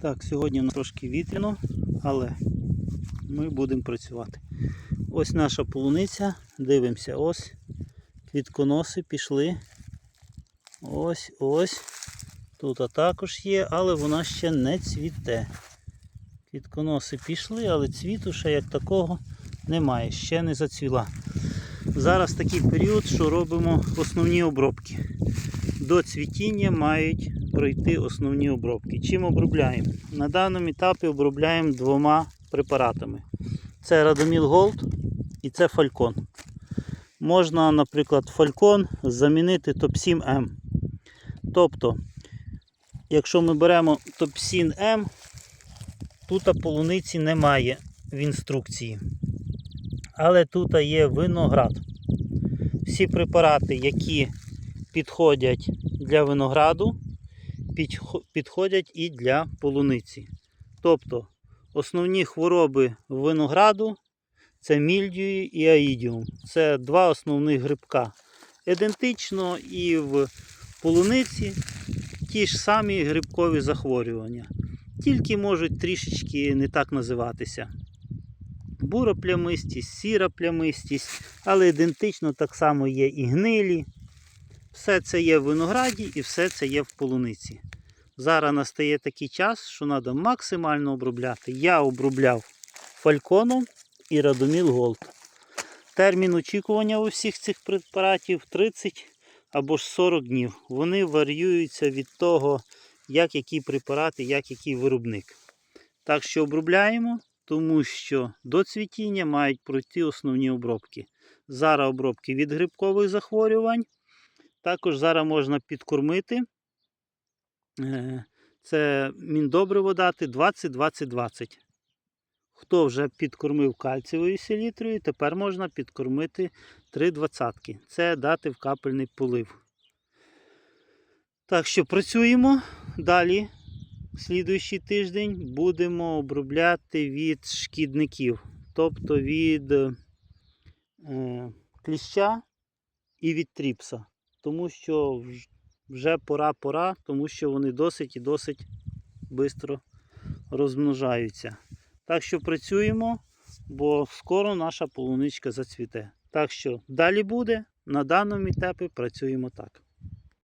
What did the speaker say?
Так, сьогодні трошки вітряно, але ми будемо працювати. Ось наша полуниця. Дивимося, ось. Квітконоси пішли. Ось, ось. Тут також є, але вона ще не цвіте. Квітконоси пішли, але цвіту ще як такого немає, ще не зацвіла. Зараз такий період, що робимо основні обробки. До цвітіння мають пройти основні обробки. Чим обробляємо? На даному етапі обробляємо двома препаратами. Це Радоміл Голд і це Фалькон. Можна, наприклад, Фалькон замінити Топсін М. Тобто, якщо ми беремо Топсін М, тут полуниці немає в інструкції. Але тут є виноград. Всі препарати, які підходять для винограду, підходять і для полуниці. Тобто основні хвороби винограду це мільдію і аїдіум. Це два основних грибка. Ідентично і в полуниці ті ж самі грибкові захворювання. Тільки можуть трішечки не так називатися. Бура плямистість, сіра плямистість, але ідентично так само є і гнилі. Все це є в винограді і все це є в полуниці. Зараз настає такий час, що треба максимально обробляти. Я обробляв фальконом і Радоміл Голд. Термін очікування у всіх цих препаратів 30 або ж 40 днів. Вони варіюються від того, як який препарат і як який виробник. Так що обробляємо, тому що до цвітіння мають пройти основні обробки. Зараз обробки від грибкових захворювань. Також зараз можна підкормити. Е, Це міндобриво дати 20-20-20. Хто вже підкормив кальцієвою селітрою, тепер можна підкормити 3 двадцятки. Це дати в капельний полив. Так що працюємо. Далі, слідуючий тиждень, будемо обробляти від шкідників, тобто від е, кліща і від тріпса. Тому що вже пора-пора, тому що вони досить і досить швидко розмножаються. Так що працюємо, бо скоро наша полуничка зацвіте. Так що далі буде, на даному етапі працюємо так.